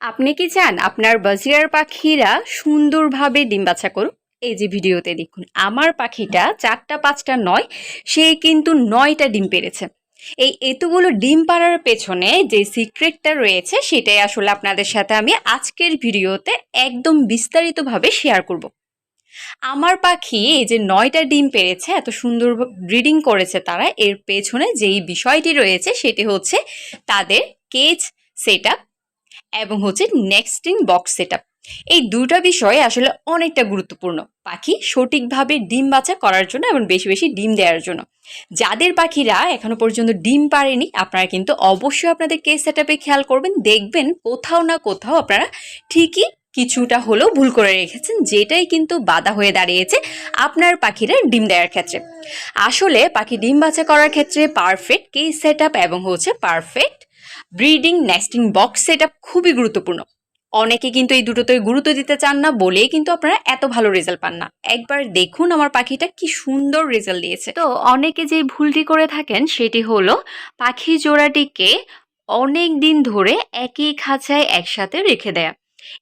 আপনি কি চান আপনার বাজিরার পাখিরা সুন্দরভাবে ডিম বাচ্চা করুক? এই যে ভিডিওতে দেখুন, আমার পাখিটা চারটা, পাঁচটা, নয়, সে কিন্তু নয়টা ডিম পেরেছে। এই এতগুলো ডিম পাড়ার পেছনে যে সিক্রেটটা রয়েছে, সেটাই আসলে আপনাদের সাথে আমি আজকের ভিডিওতে একদম বিস্তারিতভাবে শেয়ার করব। আমার পাখি এই যে নয়টা ডিম পেরেছে, এত সুন্দর ব্রিডিং করেছে তারা, এর পেছনে যেই বিষয়টি রয়েছে, সেটি হচ্ছে তাদের কেজ সেট এবং হচ্ছে নেক্সটিং বক্স সেট এই দুটো বিষয় আসলে অনেকটা গুরুত্বপূর্ণ। পাখি সঠিকভাবে ডিম বাচ্চা করার জন্য এবং বেশি বেশি ডিম দেওয়ার জন্য। যাদের পাখিরা এখনও পর্যন্ত ডিম পারেনি আপনারা কিন্তু অবশ্যই আপনাদের কেস সেট খেয়াল করবেন। দেখবেন কোথাও না কোথাও আপনারা ঠিকই কিছুটা হলেও ভুল করে রেখেছেন, যেটাই কিন্তু বাধা হয়ে দাঁড়িয়েছে আপনার পাখিরা ডিম দেওয়ার ক্ষেত্রে। আসলে পাখি ডিম বাছা করার ক্ষেত্রে পারফেক্ট কেস সেট এবং হচ্ছে perfect breeding nesting box set খুবই গুরুত্বপূর্ণ। অনেকে কিন্তু এই দুটোতে গুরুত্ব দিতে চান না, বলেই কিন্তু আপনারা এত ভালো রেজাল্ট পান না। একবার দেখুন আমার পাখিটা কি সুন্দর রেজাল্ট দিয়েছে। তো অনেকে যে ভুলটি করে থাকেন সেটি হলো, পাখি জোড়াটিকে অনেক দিন ধরে একই খাঁচায় একসাথে রেখে দেয়া।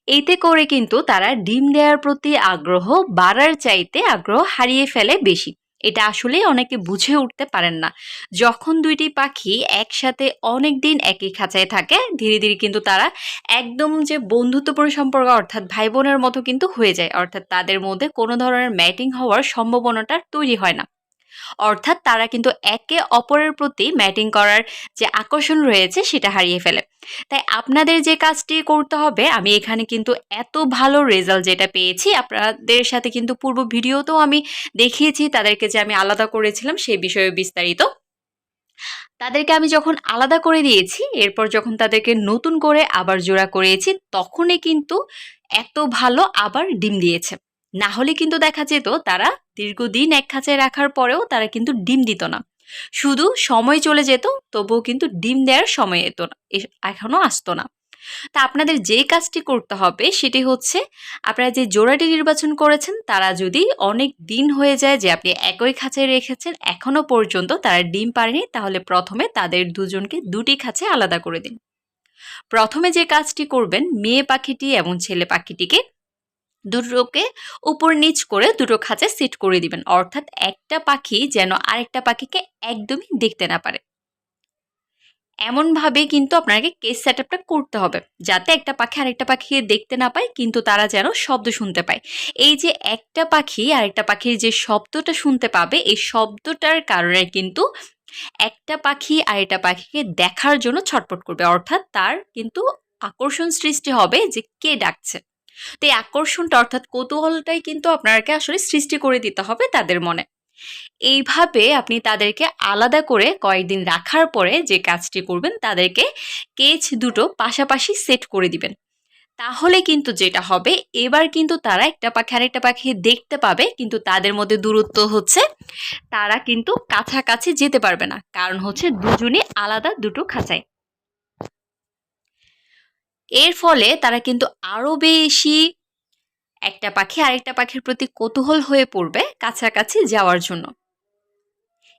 এতে করে কিন্তু তারা ডিম দেওয়ার প্রতি আগ্রহ বাড়ার চাইতে আগ্রহ হারিয়ে ফেলে বেশি। এটা আসলে অনেকে বুঝে উঠতে পারেন না। যখন দুইটি পাখি একসাথে অনেক দিন একই খাঁচায় থাকে, ধীরে ধীরে কিন্তু তারা একদম যে বন্ধুত্বপূর্ণ সম্পর্ক, অর্থাৎ ভাই বোনের মতো কিন্তু হয়ে যায়। অর্থাৎ তাদের মধ্যে কোনো ধরনের ম্যাটিং হওয়ার সম্ভাবনাটা তৈরি হয় না। অর্থাৎ তারা কিন্তু একে অপরের প্রতি ম্যাটিং করার যে আকর্ষণ রয়েছে সেটা হারিয়ে ফেলে। তাই আপনাদের যে কাজটি করতে হবে, আমি এখানে কিন্তু এত ভালো রেজাল্ট যেটা পেয়েছি, আপনাদের সাথে কিন্তু পূর্ব ভিডিওতেও আমি দেখিয়েছি, তাদেরকে যে আমি আলাদা করেছিলাম সেই বিষয়ে বিস্তারিত। তাদেরকে আমি যখন আলাদা করে দিয়েছি, এরপর যখন তাদেরকে নতুন করে আবার জোড়া করিয়েছি তখনই কিন্তু এত ভালো আবার ডিম দিয়েছে। না হলে কিন্তু দেখা যেত তারা দীর্ঘদিন এক খাঁচায় রাখার পরেও তারা কিন্তু ডিম দিত না। শুধু সময় চলে যেত, তবুও কিন্তু ডিম দেওয়ার সময় এত না এখনও আসতো না। তা আপনাদের যে কাজটি করতে হবে সেটি হচ্ছে, আপনারা যে জোড়াটি নির্বাচন করেছেন, তারা যদি অনেক দিন হয়ে যায় যে আপনি একই খাঁচায় রেখেছেন এখনও পর্যন্ত তারা ডিম পারেনি, তাহলে প্রথমে তাদের দুজনকে দুটি খাঁচে আলাদা করে দিন। প্রথমে যে কাজটি করবেন, মেয়ে পাখিটি এবং ছেলে পাখিটিকে দুটোকে উপর নিচ করে দুটো খাঁচে সেট করে দিবেন। অর্থাৎ একটা পাখি যেন আরেকটা পাখিকে একদমই দেখতে না পারে। এমনভাবে কিন্তু আপনাকে কেস সেট আপটা করতে হবে, যাতে একটা পাখি আরেকটা পাখি দেখতে না পায়, কিন্তু তারা যেন শব্দ শুনতে পায়। এই যে একটা পাখি আরেকটা পাখির যে শব্দটা শুনতে পাবে, এই শব্দটার কারণে কিন্তু একটা পাখি আরেকটা পাখিকে দেখার জন্য ছটপট করবে। অর্থাৎ তার কিন্তু আকর্ষণ সৃষ্টি হবে যে কে ডাকছে। তো এই আকর্ষণটা অর্থাৎ কৌতূহলটাই কিন্তু আপনাকে আসলে সৃষ্টি করে দিতে হবে তাদের মনে। এইভাবে আপনি তাদেরকে আলাদা করে কয়েকদিন রাখার পরে যে কাজটি করবেন, তাদেরকে কেচ দুটো পাশাপাশি সেট করে দিবেন। তাহলে কিন্তু যেটা হবে, এবার কিন্তু তারা একটা পাখি আরেকটা পাখি দেখতে পাবে, কিন্তু তাদের মধ্যে দূরত্ব হচ্ছে, তারা কিন্তু কাছাকাছি যেতে পারবে না। কারণ হচ্ছে দুজনে আলাদা দুটো খাঁচায়। এর ফলে তারা কিন্তু আরও বেশি একটা পাখি আরেকটা পাখির প্রতি কৌতূহল হয়ে পড়বে কাছাকাছি যাওয়ার জন্য।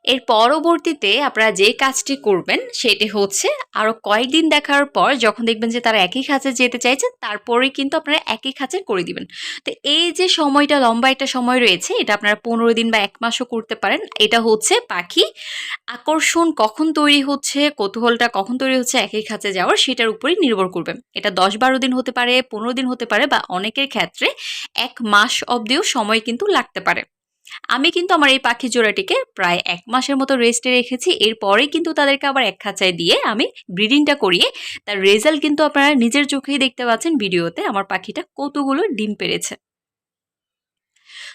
এর পরবর্তীতে আপনারা যে কাজটি করবেন, সেটি হচ্ছে আরও কয়েকদিন দেখার পর যখন দেখবেন যে তারা একই খাঁচে যেতে চাইছে তারপরে কিন্তু আপনারা একই খাঁচে করে দিবেন। তো এই যে সময়টা, লম্বা একটা সময় রয়েছে, এটা আপনারা পনেরো দিন বা এক মাসও করতে পারেন। এটা হচ্ছে পাখি আকর্ষণ কখন তৈরি হচ্ছে, কৌতূহলটা কখন তৈরি হচ্ছে, একই খাঁচে যাওয়ার, সেটার উপরেই নির্ভর করবে। এটা দশ বারো দিন হতে পারে, পনেরো দিন হতে পারে বা অনেকের ক্ষেত্রে এক মাস অবধিও সময় কিন্তু লাগতে পারে। আমি কিন্তু আমার এই পাখি জোড়াটিকে প্রায় এক মাসের মতো রেস্টে রেখেছি। এরপরে কিন্তু তাদেরকে আবার এক খাঁচায় দিয়ে আমি ব্রিডিংটা করিয়ে তার রেজাল্ট কিন্তু আপনারা নিজের চোখেই দেখতে পাচ্ছেন ভিডিওতে। আমার পাখিটা কতগুলো ডিম পেরেছে।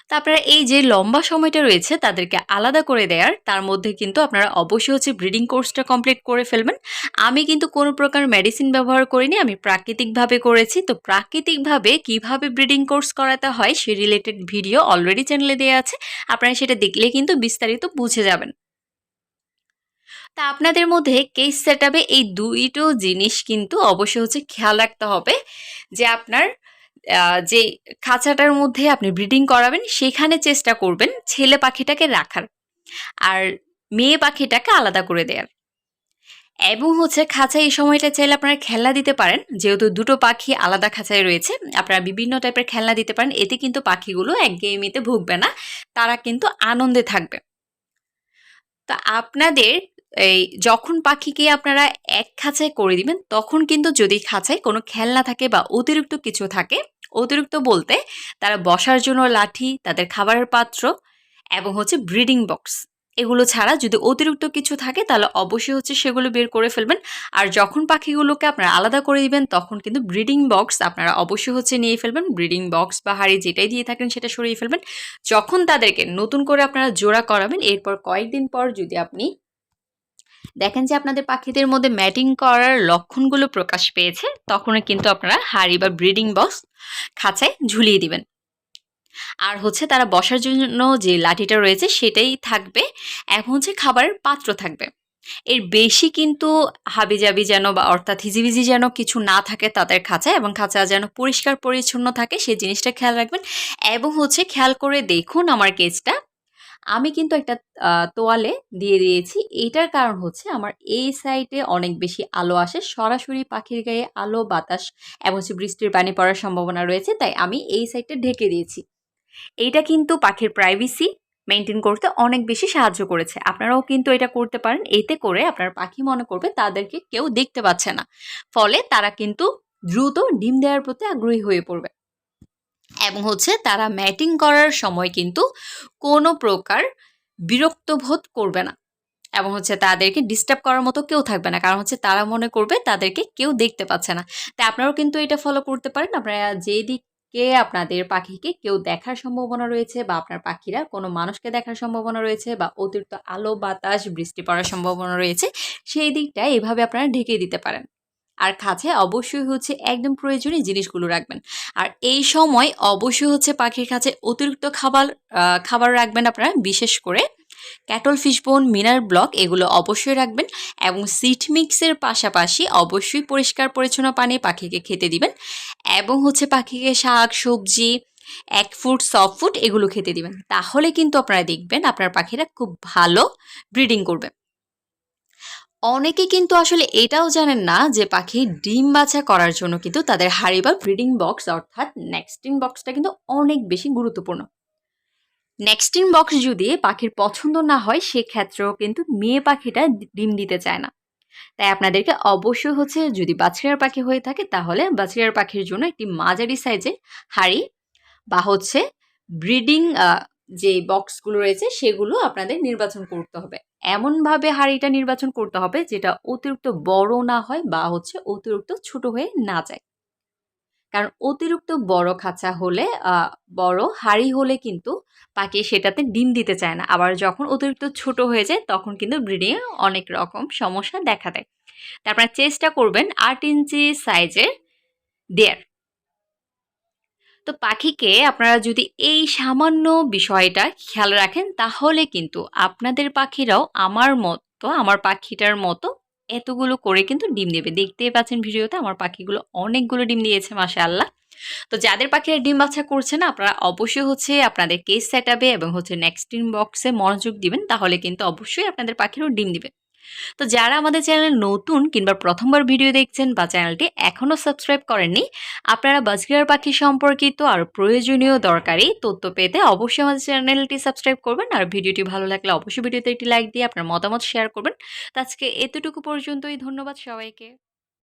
তারপরে এই যে লম্বা সময়টা রয়েছে তাদেরকে আলাদা করে দেওয়ার তার মধ্যে কিন্তু আপনারা অবশ্যই হচ্ছে ব্রিডিং কোর্সটা কমপ্লিট করে ফেলবেন। আমি কিন্তু কোনো প্রকার মেডিসিন ব্যবহার করিনি, আমি প্রাকৃতিকভাবে করেছি। তো প্রাকৃতিকভাবে কীভাবে ব্রিডিং কোর্স করাতে হয় সে রিলেটেড ভিডিও অলরেডি চ্যানেলে দেওয়া আছে। আপনারা সেটা দেখলে কিন্তু বিস্তারিত বুঝে যাবেন। তা আপনাদের মধ্যে কেস সেট এই দুইটো জিনিস কিন্তু অবশ্যই হচ্ছে খেয়াল রাখতে হবে যে আপনার যে খাঁচাটার মধ্যে আপনি ব্রিডিং করাবেন, সেখানে চেষ্টা করবেন ছেলে পাখিটাকে রাখার। আর মেয়ে পাখিটাকে আলাদা করে দেওয়ার এবং হচ্ছে খাঁচায় এই সময়টা চাইলে আপনারা খেলনা দিতে পারেন। যেহেতু দুটো পাখি আলাদা খাঁচায় রয়েছে, আপনারা বিভিন্ন টাইপের খেলনা দিতে পারেন। এতে কিন্তু পাখিগুলো একঘেয়েমিতে ভুগবে না, তারা কিন্তু আনন্দে থাকবে। তো আপনাদের এই যখন পাখিকে আপনারা এক খাঁচায় করে দিবেন, তখন কিন্তু যদি খাঁচায় কোনো খেলনা থাকে বা অতিরিক্ত কিছু থাকে, অতিরিক্ত বলতে তারা বসার জন্য লাঠি, তাদের খাবারের পাত্র এবং হচ্ছে ব্রিডিং বক্স এগুলো ছাড়া যদি অতিরিক্ত কিছু থাকে, তাহলে অবশ্যই হচ্ছে সেগুলো বের করে ফেলবেন। আর যখন পাখিগুলোকে আপনারা আলাদা করে দিবেন, তখন কিন্তু ব্রিডিং বক্স আপনারা অবশ্যই হচ্ছে নিয়ে ফেলবেন। ব্রিডিং বক্স বা হাড়ি যেটাই দিয়ে থাকেন, সেটা সরিয়ে ফেলবেন। যখন তাদেরকে নতুন করে আপনারা জোড়া করাবেন, এরপর কয়েকদিন পর যদি আপনি দেখেন যে আপনাদের পাখিদের মধ্যে ম্যাটিং করার লক্ষণগুলো প্রকাশ পেয়েছে, তখনই কিন্তু আপনারা হাড়ি বা ব্রিডিং বক্স খাঁচায় ঝুলিয়ে দিবেন। আর হচ্ছে তারা বসার জন্য যে লাঠিটা রয়েছে সেটাই থাকবে, এবং হচ্ছে খাবারের পাত্র থাকবে। এর বেশি কিন্তু হাবিজাবি যেন বা অর্থাৎ হিজিবিজি যেন কিছু না থাকে তাদের খাঁচায়, এবং খাঁচা যেন পরিষ্কার পরিচ্ছন্ন থাকে, সেই জিনিসটা খেয়াল রাখবেন। এবং হচ্ছে খেয়াল করে দেখুন আমার কেসটা আমি কিন্তু একটা তোয়ালে দিয়ে দিয়েছি। এইটার কারণ হচ্ছে আমার এই সাইডে অনেক বেশি আলো আসে। সরাসরি পাখির গায়ে আলো, বাতাস এবং হচ্ছে বৃষ্টির পানি পড়ার সম্ভাবনা রয়েছে, তাই আমি এই সাইডটা ঢেকে দিয়েছি। এইটা কিন্তু পাখির প্রাইভেসি মেনটেন করতে অনেক বেশি সাহায্য করেছে। আপনারাও কিন্তু এটা করতে পারেন। এতে করে আপনার পাখি মনে করবে তাদেরকে কেউ দেখতে পাচ্ছে না। ফলে তারা কিন্তু দ্রুত ডিম দেওয়ার প্রতি আগ্রহী হয়ে পড়বে। এবং হচ্ছে তারা ম্যাটিং করার সময় কিন্তু কোনো প্রকার বিরক্ত বোধ করবে না। এবং হচ্ছে তাদেরকে ডিস্টার্ব করার মতো কেউ থাকবে না। কারণ হচ্ছে তারা মনে করবে তাদেরকে কেউ দেখতে পাচ্ছে না। তাই আপনারাও কিন্তু এটা ফলো করতে পারেন। আপনারা যে দিকে আপনাদের পাখিকে কেউ দেখার সম্ভাবনা রয়েছে বা আপনার পাখিরা কোনো মানুষকে দেখার সম্ভাবনা রয়েছে বা অতিরিক্ত আলো, বাতাস, বৃষ্টি পড়ার সম্ভাবনা রয়েছে, সেই দিকটা এভাবে আপনারা ঢেকে দিতে পারেন। আর খাঁচায় অবশ্যই হচ্ছে একদম প্রয়োজনীয় জিনিসগুলো রাখবেন। আর এই সময় অবশ্যই হচ্ছে পাখির কাছে অতিরিক্ত খাবার খাবার রাখবেন আপনারা, বিশেষ করে ক্যাটল ফিশবোন মিনার ব্লক এগুলো অবশ্যই রাখবেন এবং সিট মিক্সের পাশাপাশি অবশ্যই পরিষ্কার পরিচ্ছন্ন পানি পাখিকে খেতে দিবেন এবং হচ্ছে পাখিকে শাক, সবজি, এক ফুট সফট ফুড এগুলো খেতে দিবেন। তাহলে কিন্তু আপনারা দেখবেন আপনার পাখিরা খুব ভালো ব্রিডিং করবে। অনেকে কিন্তু আসলে এটাও জানেন না যে পাখি ডিম বাছা করার জন্য কিন্তু তাদের হাড়ি বা ব্রিডিং বক্স অর্থাৎ নেক্সটিং বক্সটা কিন্তু অনেক বেশি গুরুত্বপূর্ণ। নেক্সটিং বক্স যদি পাখির পছন্দ না হয়, সেক্ষেত্রেও কিন্তু মেয়ে পাখিটা ডিম দিতে চায় না। তাই আপনাদেরকে অবশ্যই হচ্ছে যদি বাছরিয়ার পাখি হয়ে থাকে, তাহলে বাছরিয়ার পাখির জন্য একটি মাঝারি সাইজের হাড়ি বা হচ্ছে ব্রিডিং যে বক্সগুলো রয়েছে সেগুলো আপনাদের নির্বাচন করতে হবে। এমনভাবে হাঁড়িটা নির্বাচন করতে হবে যেটা অতিরিক্ত বড় না হয় বা হচ্ছে অতিরিক্ত ছোট হয়ে না যায়। কারণ অতিরিক্ত বড় খাঁচা হলে বড় হাঁড়ি হলে কিন্তু পাখি সেটাতে ডিম দিতে চায় না। আবার যখন অতিরিক্ত ছোট হয়ে যায় তখন কিন্তু ব্রিডিংয়ে অনেক রকম সমস্যা দেখা দেয়। তারপরে চেষ্টা করবেন আট ইঞ্চি সাইজের দেয়ার তো পাখিকে আপনারা যদি এই সামান্য বিষয়টা খেয়াল রাখেন, তাহলে কিন্তু আপনাদের পাখিরাও আমার মতো, আমার পাখিটার মতো এতগুলো করে কিন্তু ডিম দেবে। দেখতেই পাচ্ছেন ভিডিওতে আমার পাখিগুলো অনেকগুলো ডিম দিয়েছে, মাশাআল্লাহ। তো যাদের পাখিরা ডিম বাচ্চা করছে না, আপনারা অবশ্যই হচ্ছে আপনাদের কেস সেট এবং হচ্ছে নেক্সট ডিম বক্সে মনোযোগ দিবেন, তাহলে কিন্তু অবশ্যই আপনাদের পাখিরও ডিম দিবে। তো যারা আমাদের চ্যানেলে নতুন কিংবা প্রথমবার ভিডিও দেখছেন বা চ্যানেলটি এখনও সাবস্ক্রাইব করেননি, আপনারা বাজগিরার পাখি সম্পর্কিত আর প্রয়োজনীয় দরকারি তথ্য পেতে অবশ্যই আমাদের চ্যানেলটি সাবস্ক্রাইব করবেন আর ভিডিওটি ভালো লাগলে অবশ্যই ভিডিওতে একটি লাইক দিয়ে আপনার মতামত শেয়ার করবেন। তো আজকে এতটুকু পর্যন্তই, ধন্যবাদ সবাইকে।